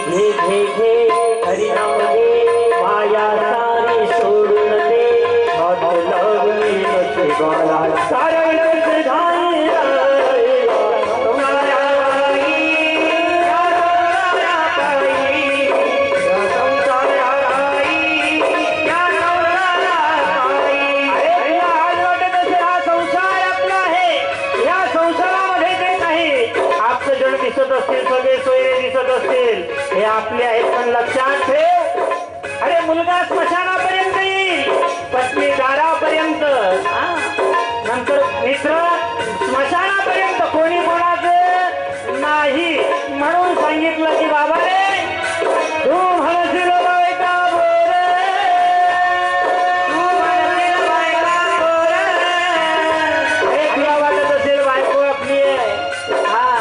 घे घे घे हरिनाम घे माया सारी सोडून दे. सारे सांगितलं की बाबा रे तू म्हणशील बायका बोरे तू म्हणशील बायका बोरे हे तुला वाटत असेल बायको आपली आहे. हा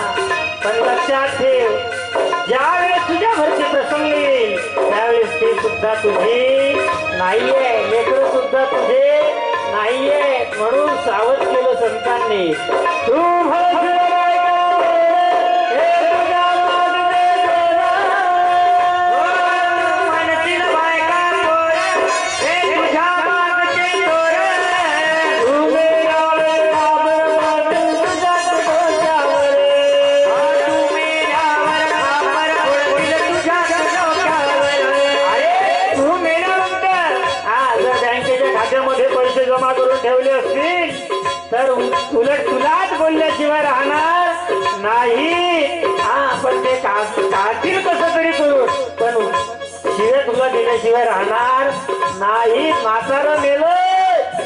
पण लक्षात ठेव ज्यावेळेस तुझ्या घरचे प्रसंग येईल त्यावेळेस ते सुद्धा तुझे नाहीये. लेकर सुद्धा तुझे नाहीये. म्हणून सावध केलं संतांनी. तू म्हणशील केल्याशिवाय राहणार नाही. म्हातारं मेलं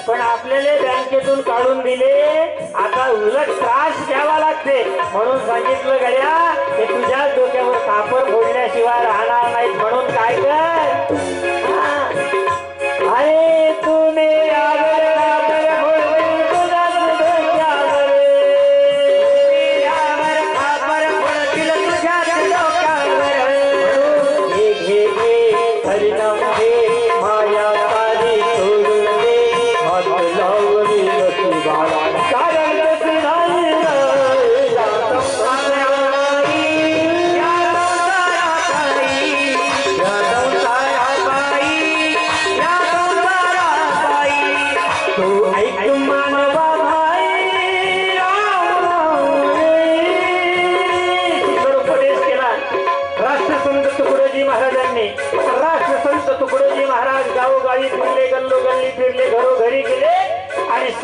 पण आपल्याला बँकेतून काढून दिले. आता उलट त्रास घ्यावा लागते. म्हणून सांगितलं गड्या हे तुझ्याच डोक्यावर कापड फोडल्याशिवाय राहणार नाहीत. म्हणून काय कर?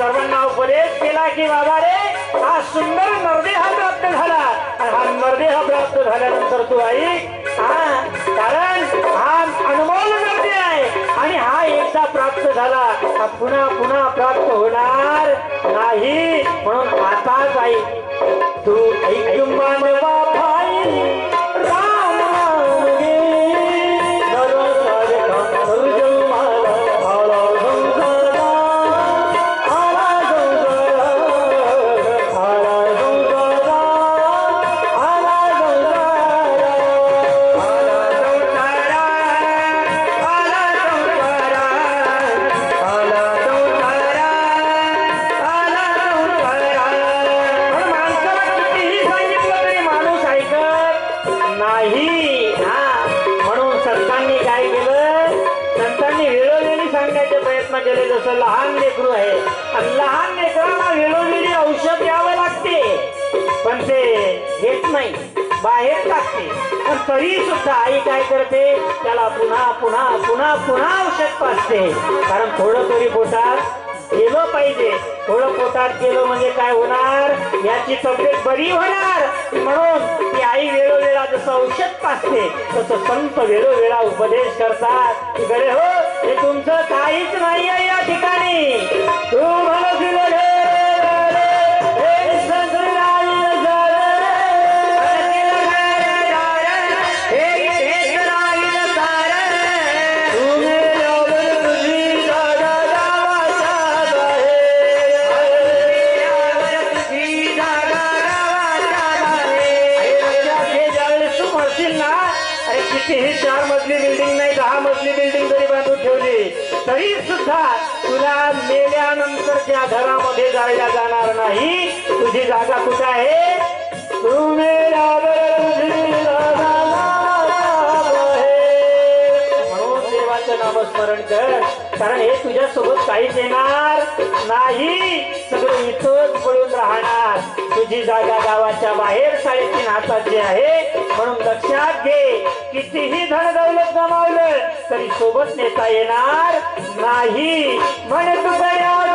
सर्वांना उपदेश केला की बाबा रे हा सुंदर नरदेह प्राप्त झाला. आणि हा नरदेह प्राप्त झाल्यानंतर तू आई हा कारण हा अनमोल नरदेह आहे. आणि हा एकदा प्राप्त झाला हा पुन्हा पुन्हा प्राप्त होणार नाही. म्हणून आताच आई तू ऐक मानवा प्रयत्न जसं लहान लेकरू आहे. आणि लहान लेकरांना वेळोवेळी औषध द्यावं लागते. पण ते घेत नाही. बाहेर टाकते. पण तरी सुद्धा आई काय करते? त्याला पुन्हा पुन्हा पुन्हा पुन्हा औषध पाचते कारण थोडं तरी पोटात गेलं पाहिजे. थोडं पोटात गेलं म्हणजे काय होणार? याची तब्येत बरी होणार. म्हणून ती आई वेळोवेळा जसं औषध पाचते तसं संत वेळोवेळा उपदेश करतात. की गडे हो हे तुमचं काहीच नाही घरामध्ये जाणार नाही. तुझी जागा कुठं आहे? तू म्हणून देवाचं नामस्मरण कर. कारण हे तुझ्या सोबत काहीच येणार नाही. सगळं इथंच पडून राहणार. तुझी जागा गावाच्या बाहेर साडेतीन हाताची आहे म्हणून लक्षात घे. कितीही धन दौलत गमावलं तरी सोबत नेता येणार नाही. म्हणे तुझ्या या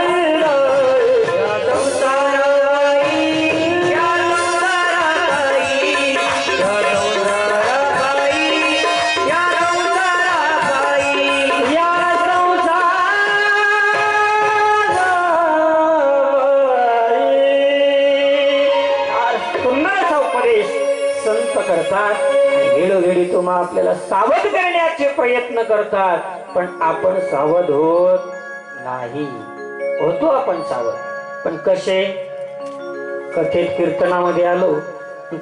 तुम्हा आपल्याला सावध करण्याचे प्रयत्न करतात. पण आपण सावध होत नाही. होतो आपण सावध. पण कसे? कथेत कीर्तनामध्ये आलो.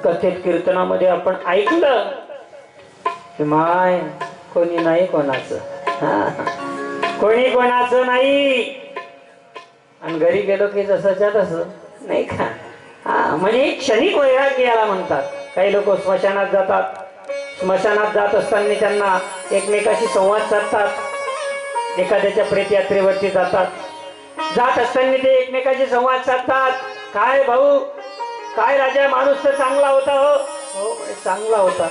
कथेत कीर्तनामध्ये आपण ऐकलं. की माय कोणी नाही कोणाचं? हा. कोणी कोणाचं नाही? आणि घरी गेलो की जसंच्या तसं. नाही का? हा म्हणजे क्षणिक वैराग्य याला म्हणतात. काही लोक स्मशानात जातात. स्मशानात जात असताना त्यांना एकमेकाशी संवाद साधतात. एखाद्याच्या प्रेतयात्रेवरती जातात. जात असताना ते एकमेकाशी संवाद साधतात. काय भाऊ? काय राजा? माणूस तर चांगला होता हो. हो चांगला होता.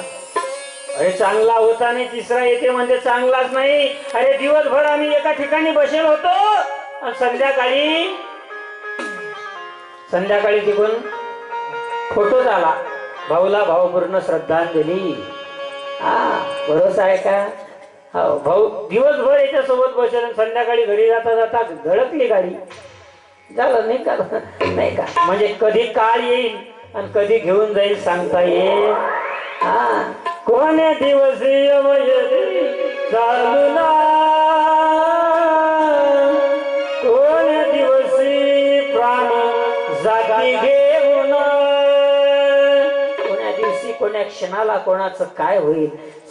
अरे चांगला होता आणि तिसरा येते म्हणजे चांगलाच नाही. अरे दिवसभर आम्ही एका ठिकाणी बसेल होतो. संध्याकाळी संध्याकाळी तिकून फोटो झाला. भाऊला भावपूर्ण श्रद्धांजली. हा भरोसा आहे का? हो भाऊ दिवसभर याच्यासोबत बसेल संध्याकाळी घरी जाता जाता धडकली गाडी. झालं नाही का नाही का? म्हणजे कधी काळ येईल आणि कधी घेऊन जाईल सांगता येईल. हा. कोण्या दिवस म्हणजे चालू ना क्षणाला कोणाचं काय होईल?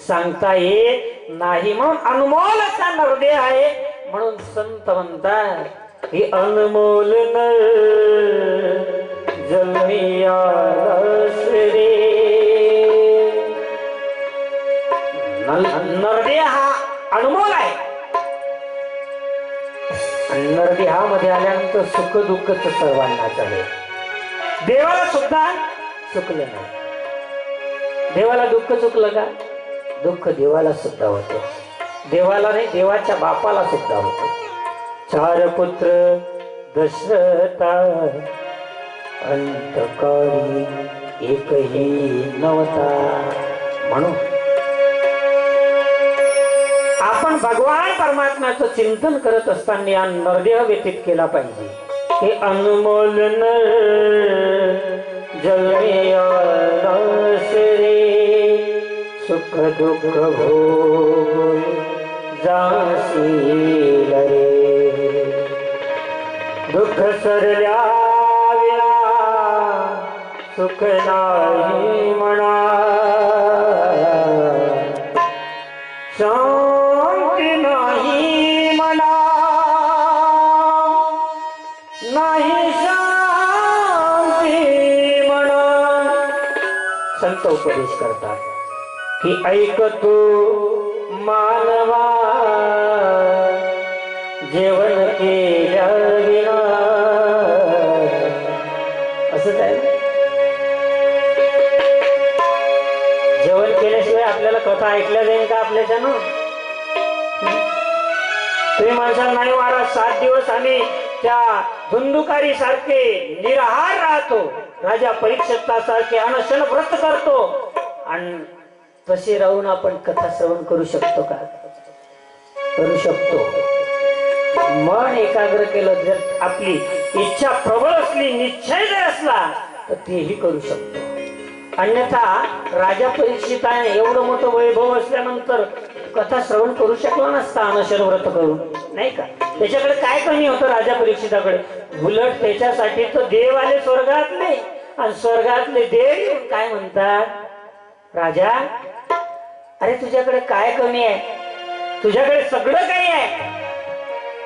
सांगता येत नाही म्हणून अनमोल असा नरदे आहे. म्हणून संत म्हणतात ही अनमोल नर जन्मिया नरदे हा अनमोल आहे. आणि नरदेहामध्ये आल्यानंतर सुख दुःखच सर्वांनाच आहे. देवाला सुद्धा चुकलं नाही. देवाला दुःख चुकलं का? दुःख देवाला सुद्धा होतं. देवाला नाही देवाच्या बापाला सुद्धा होतं. चार पुत्र दशरथा अंतकारी एकही नव्हता. म्हणून आपण भगवान परमात्म्याचं चिंतन करत असताना नरदेह व्यतीत केला पाहिजे. हे अनमोल दुःख भोग जाशील रे दुःख सरल्या सुख नाही म्हणा. शांती नाही म्हणा नाही शांती म्हणा. संत उपदेश करतात. की ऐक तू मानवा जेवण केल्या विना असंच आहे जेवण केल्याशिवाय आपल्याला कथा ऐकल्या जाईल का आपल्याच्यानं तुम्ही माणसाला नाही महाराज सात दिवस आम्ही त्या धुंदुकारी सारखे निराहार राहतो. राजा परीक्षिता सारखे अनशन व्रत करतो. आणि तसे राहून आपण कथा श्रवण करू शकतो का? करू शकतो. मन एकाग्र केलं जर आपली इच्छा प्रबळ असली निश्चय जर असला तर तेही करू शकतो. अन्यथा राजा परीक्षिताने एवढं मोठं वैभव असल्यानंतर कथा श्रवण करू शकला नसता अनशन व्रत करून नाही का? त्याच्याकडे काय कमी होतं राजा परीक्षिताकडे? उलट त्याच्यासाठी तर देव आले स्वर्गातले. आणि स्वर्गातले देव काय म्हणतात? राजा अरे तुझ्याकडे काय कमी आहे? तुझ्याकडे सगळं काही आहे.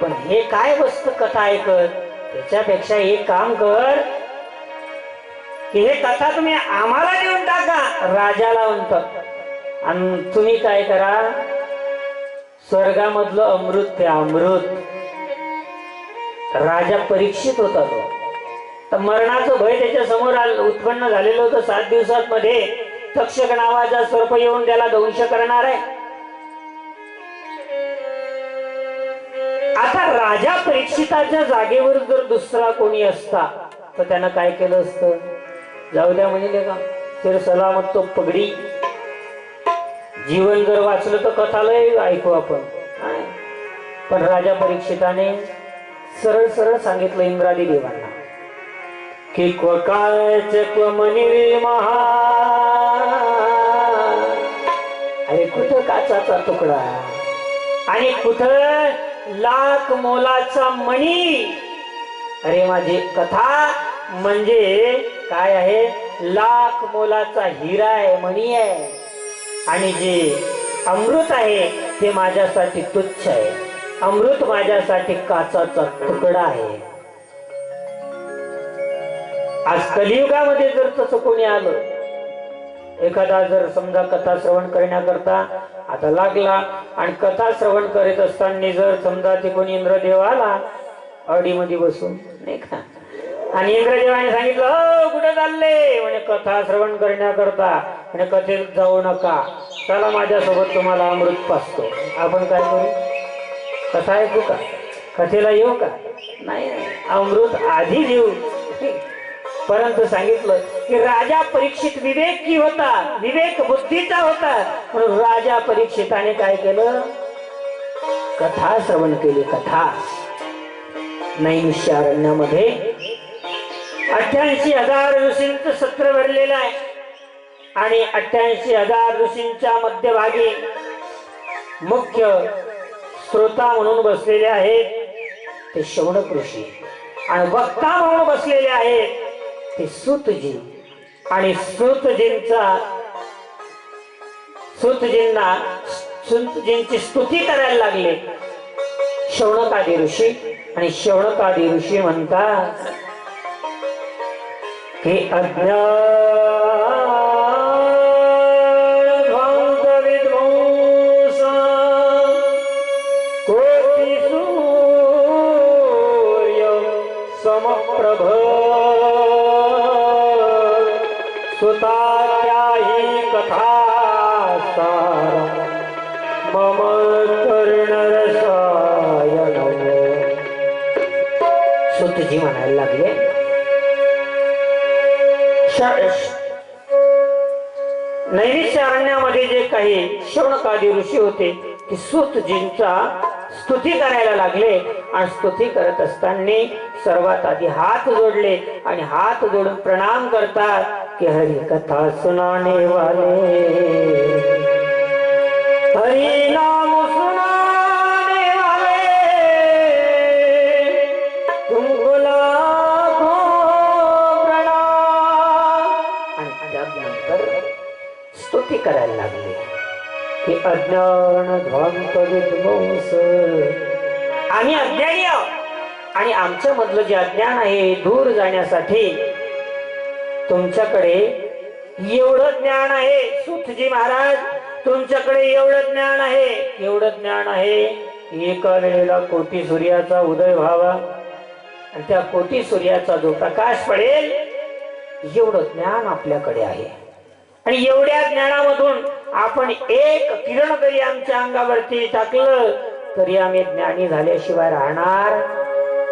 पण हे काय वस्त कथा ऐकत त्याच्यापेक्षा एक काम कर. की हे कथा तुम्ही आम्हाला देऊन टाका राजाला म्हणत आणि तुम्ही काय करा? स्वर्गामधलं अमृत ते अमृत. राजा परीक्षित होता तो. तर मरणाचं भय त्याच्यासमोर उत्पन्न झालेलं होतं सात दिवसात मध्ये तक्षक नावाचा सर्प येऊन त्याला दंश करणार आहे. आता राजा परीक्षिताच्या जागेवर जर दुसरा कोणी असता तर त्यानं काय केलं असतं? जाऊ द्या म्हणजे का तर सलामत तो पगडी. जीवन जर वाचलं तर कथालय ऐकू आपण. पण राजा परीक्षिताने सरळ सरळ सांगितलं इंद्रादी देवांना की क्वकाळचे क्वमनी महा अरे कुठं काचाचा तुकडा? आणि कुठं लाख मोलाचा मणी? अरे माझी कथा म्हणजे काय आहे? लाख मोलाचा हिरा आहे मणी आहे. आणि जे अमृत आहे ते माझ्यासाठी तुच्छ आहे. अमृत माझ्यासाठी काचाचा तुकडा आहे. आज कलियुगामध्ये जर तसं कोणी आलं एखादा जर समजा कथा श्रवण करण्याकरता आता लागला आणि कथा श्रवण करीत असताना जर समजा ते कोणी इंद्रदेव आला अडीमध्ये बसून नाही का? आणि इंद्रदेवाने सांगितलं हो कुठे चालले? म्हणे कथा श्रवण करण्याकरता. म्हणे कथेत जाऊ नका. चला माझ्यासोबत तुम्हाला अमृत पाचतो. आपण काय करू? कथा ऐकू का? कथेला येऊ का? नाही नाही. अमृत आधी देऊ. परंतु सांगितलं की राजा परीक्षित विवेकी होता? विवेक बुद्धीचा होता. म्हणून राजा परीक्षिताने काय केलं? कथा श्रवण केली. कथा. नैमिषारण्यामध्ये अठ्ठ्याऐंशी हजार ऋषींच सत्र भरलेलं आहे. आणि अठ्ठ्याऐंशी हजार ऋषींच्या मध्यभागी मुख्य श्रोता म्हणून बसलेले आहेत ते शौनक ऋषी. आणि वक्ता म्हणून बसलेले आहेत ते सुतजी आणि सुतजींचा सुतजींना सुतजींची स्तुती करायला लागले. शौनकादी ऋषी आणि शौनकादी ऋषी म्हणतात हे अज्ञान सुतजी म्हणायला लागले नैविषारण्यामध्ये जे काही शौनकादी ऋषी होते ते सुतजींचा स्तुती करायला लागले आणि स्तुती करत असताना सर्वात आधी हात जोडले आणि हात जोडून प्रणाम करतात की हरी कथा सुनाने वाले. हरी नाम की अज्ञान ध्वंत विध्वंस आम्ही अज्ञानी आहोत. आणि आमच्या मधलं जे अज्ञान आहे दूर जाण्यासाठी तुमच्याकडे एवढं ज्ञान आहे. सुतजी महाराज तुमच्याकडे एवढं ज्ञान आहे. एवढं ज्ञान आहे एका वेळेला कोटी सूर्याचा उदय व्हावा. आणि त्या कोटी सूर्याचा जो प्रकाश पडेल एवढं ज्ञान आपल्याकडे आहे. आणि एवढ्या ज्ञानामधून आपण एक किरण तरी आमच्या अंगावरती टाकलं तरी आम्ही ज्ञानी झाल्याशिवाय राहणार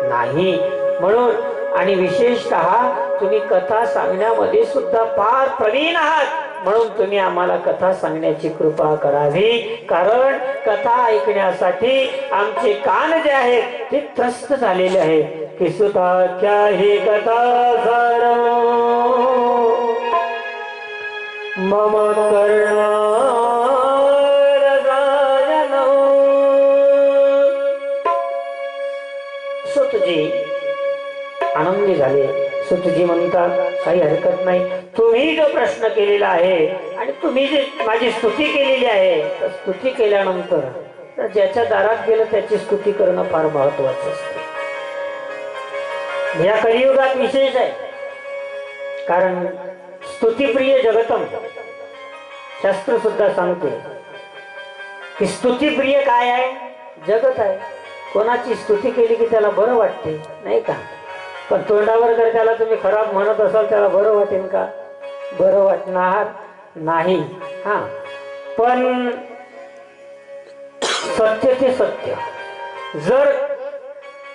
नाही. म्हणून आणि विशेषतः तुम्ही कथा सांगण्यामध्ये सुद्धा फार प्रवीण आहात. म्हणून तुम्ही आम्हाला कथा सांगण्याची कृपा करावी. कारण कथा ऐकण्यासाठी आमचे कान जे आहेत ते त्रस्त झालेले आहेत. की सुद्धा क्या ही कथा सार मम कर्ण सुतजी आनंदी झाले. सुतजी म्हणतात काही हरकत नाही. तुम्ही जो प्रश्न केलेला आहे आणि तुम्ही जे माझी स्तुती केलेली आहे तर स्तुती केल्यानंतर तर ज्याच्या दारात गेलं त्याची स्तुती करणं फार महत्वाचं असते. या कलियुगात विशेष आहे. कारण स्तुतीप्रिय जगतम. शास्त्र सुद्धा सांगते की स्तुतीप्रिय काय आहे? जगत आहे. कोणाची स्तुती केली की त्याला बरं वाटते? नाही का? पण तोंडावर जर त्याला तुम्ही खराब म्हणत असाल त्याला बरं वाटेल का? बरं वाटणार नाही. हा. पण सत्य ते सत्य. जर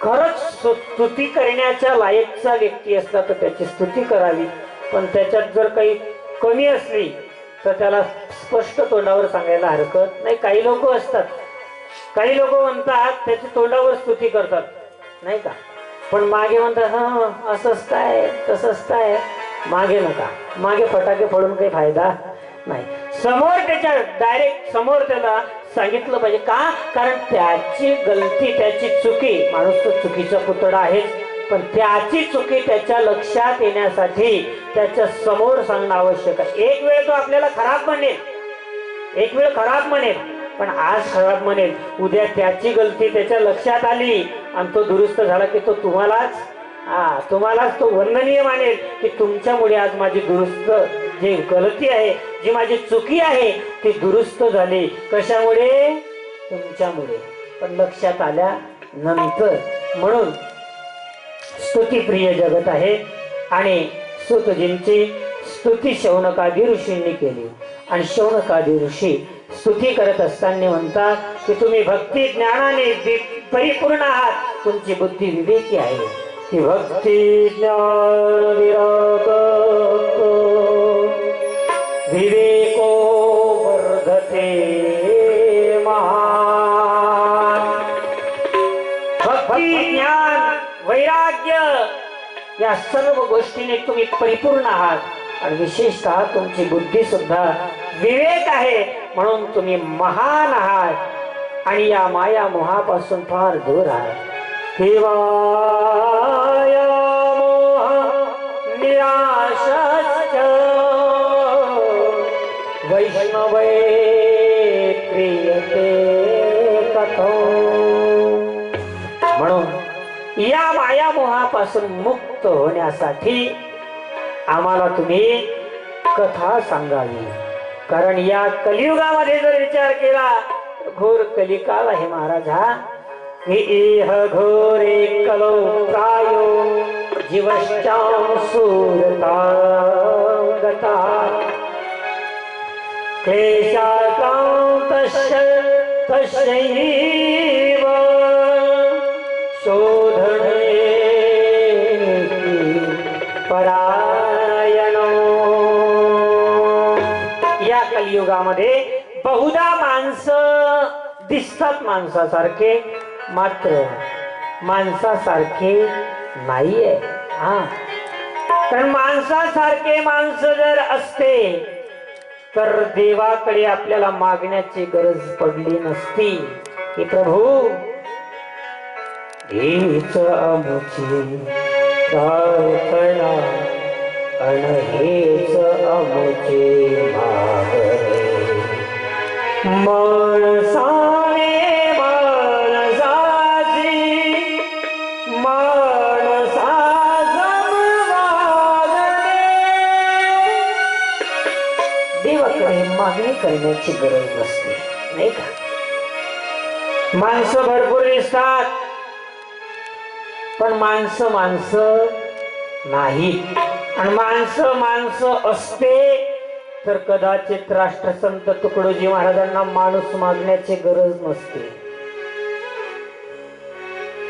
खरंच स्तुती करण्याच्या लायकचा व्यक्ती असला तर त्याची स्तुती करावी. पण त्याच्यात जर काही कमी असली तर त्याला स्पष्ट तोंडावर सांगायला हरकत नाही. काही लोक असतात. काही लोक म्हणतात त्याची तोंडावर स्तुती करतात. नाही का? पण मागे म्हणतात हा असंच काय? तसंच काय? मागे नका. मागे फटाके फोडून काही फायदा नाही. समोर त्याच्या डायरेक्ट समोर त्याला सांगितलं पाहिजे का? कारण त्याची गलती त्याची चुकी माणूस तो चुकीचा पुतळा आहेच. पण त्याची चुकी त्याच्या लक्षात येण्यासाठी त्याच्यासमोर सांगणं आवश्यक आहे. एक वेळ तो आपल्याला खराब म्हणेल. एक वेळ खराब म्हणेल. पण आज खराब म्हणेल. उद्या त्याची गलती त्याच्या लक्षात आली आणि तो दुरुस्त झाला की तो तुम्हालाच हा तुम्हालाच तो वर्णनीय मानेल की तुमच्यामुळे आज माझी दुरुस्त जी गलती आहे जी माझी चुकी आहे ती दुरुस्त झाली. कशामुळे? तुमच्यामुळे. पण लक्षात आल्यानंतर म्हणून स्तुतीप्रिय जगत आहे. आणि सुतजींची स्तुती शौनकादी ऋषींनी केली. आणि शौनकादी ऋषी स्तुती करत असताना म्हणतात की तुम्ही भक्ती ज्ञानाने परिपूर्ण आहात. तुमची बुद्धी विवेकी आहे. ती भक्ती ज्ञान विराग भक्ती ज्ञान वैराग्य या सर्व गोष्टीने तुम्ही परिपूर्ण आहात. आणि विशेषतः तुमची बुद्धी सुद्धा विवेक आहे म्हणून तुम्ही महान आहात. आणि या माया मोहापासून फार दूर आहात. ही माया मोह या मायामोहापासून मुक्त होण्यासाठी आम्हाला तुम्ही कथा सांगावी. कारण या कलियुगामध्ये जर विचार केला घोर कलिकाल आहे महाराज हा इह घोरे कलो प्रायो जीवश्चाम सूरता गता। क्लेशाकान्तस्य तस्यैव। युगामध्ये बहुधा माणसं दिसतात माणसासारखे. मात्र माणसासारखे नाहीये. हा. कारण माणसासारखे माणसं जर असते तर देवाकडे आपल्याला मागण्याची गरज पडली नसती. की प्रभू हीच अमुची प्रार्थना. हेच अमुचे मागणी माणसाने माणसाची माणसा देवाकडे मागणी करण्याची गरज नसते नाही का? माणसं भरपूर दिसतात पण माणसं माणसं नाही आणि माणसं माणसं असते तर कदाचित राष्ट्रसंत तुकडोजी महाराजांना माणूस मागण्याची गरज नसते.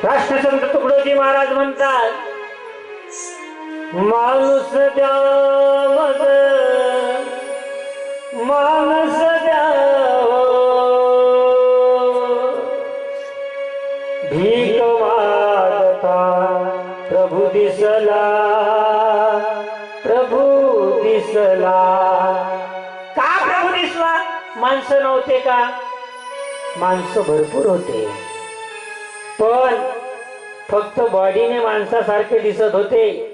राष्ट्रसंत तुकडोजी महाराज म्हणतात माणूस द्या माणूस द्या भीक मागता प्रभू दिसला दिसला. का प्रभू दिसला? माणसं नव्हते का? माणसं भरपूर होते. पण फक्त बॉडीने माणसासारखे दिसत होते.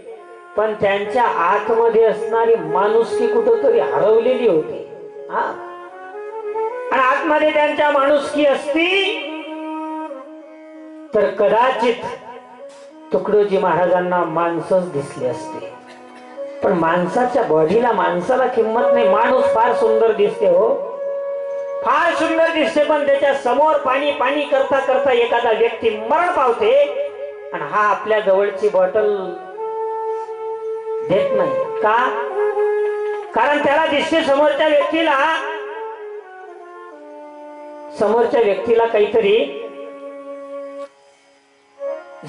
पण त्यांच्या आतमध्ये असणारी माणुसकी कुठंतरी हरवलेली होती. हा? आणि आतमध्ये त्यांच्या माणुसकी असती तर कदाचित तुकडोजी महाराजांना माणसंच दिसली असते. पण माणसाच्या बॉडीला माणसाला किंमत नाही. माणूस फार सुंदर दिसते हो. फार सुंदर दिसते पण त्याच्यासमोर पाणी पाणी करता करता एखादा व्यक्ती मरण पावते आणि हा आपल्या जवळची बॉटल देत नाही. का? कारण त्याला दिसते समोरच्या व्यक्तीला. समोरच्या व्यक्तीला काहीतरी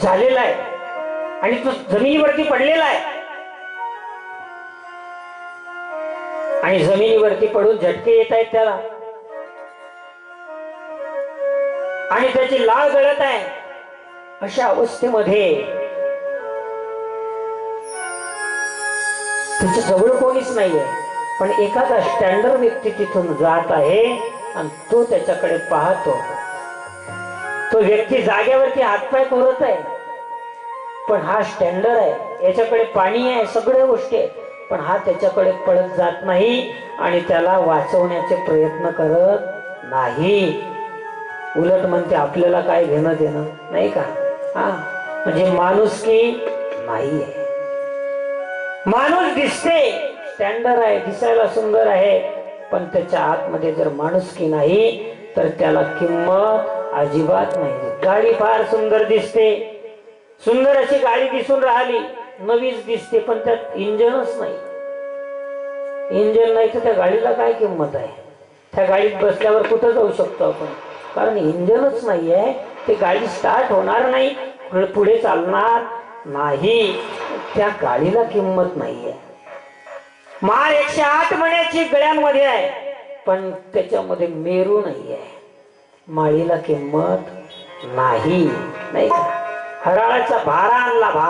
झालेला आहे. आणि तो जमिनीवरती पडलेला आहे. आणि जमिनीवरती पडून झटके येत आहेत त्याला. आणि त्याची लाळ गळत आहे. अशा अवस्थेमध्ये त्याच्याजवळ कोणीच नाहीये. पण एखादा स्टँडर्ड व्यक्ती तिथून जात आहे आणि तो त्याच्याकडे पाहतो. तो व्यक्ती जागेवरती हातपाय करत आहे पण हा स्टँडर्ड आहे. याच्याकडे पाणी आहे. सगळ्या गोष्टी आहेत. पण हा त्याच्याकडे पळत जात नाही आणि त्याला वाचवण्याचे प्रयत्न करत नाही. उलट म्हणते आपल्याला काय घेणं देणं? नाही का? हा. म्हणजे माणुसकी आहे माणूस दिसते. स्टँडर आहे दिसायला सुंदर आहे. पण त्याच्या आतमध्ये जर माणुसकी नाही तर त्याला किंमत अजिबात नाही. गाडी फार सुंदर दिसते. सुंदर अशी गाडी दिसून राहिली. नवीच दिसते पण त्यात इंजनच नाही. इंजन नाही तर त्या गाडीला काय किंमत आहे? त्या गाडीत बसल्यावर कुठं जाऊ शकतो आपण? कारण इंजनच नाही आहे ते गाडी स्टार्ट होणार नाही पुढे- चालणार नाही. त्या गाडीला किंमत नाहीये. माळ एकशे आठ महिन्याची गळ्यांमध्ये आहे पण त्याच्यामध्ये मेरू नाही आहे माळीला किंमत नाही नाही का? हराळाचा भारा आणला भार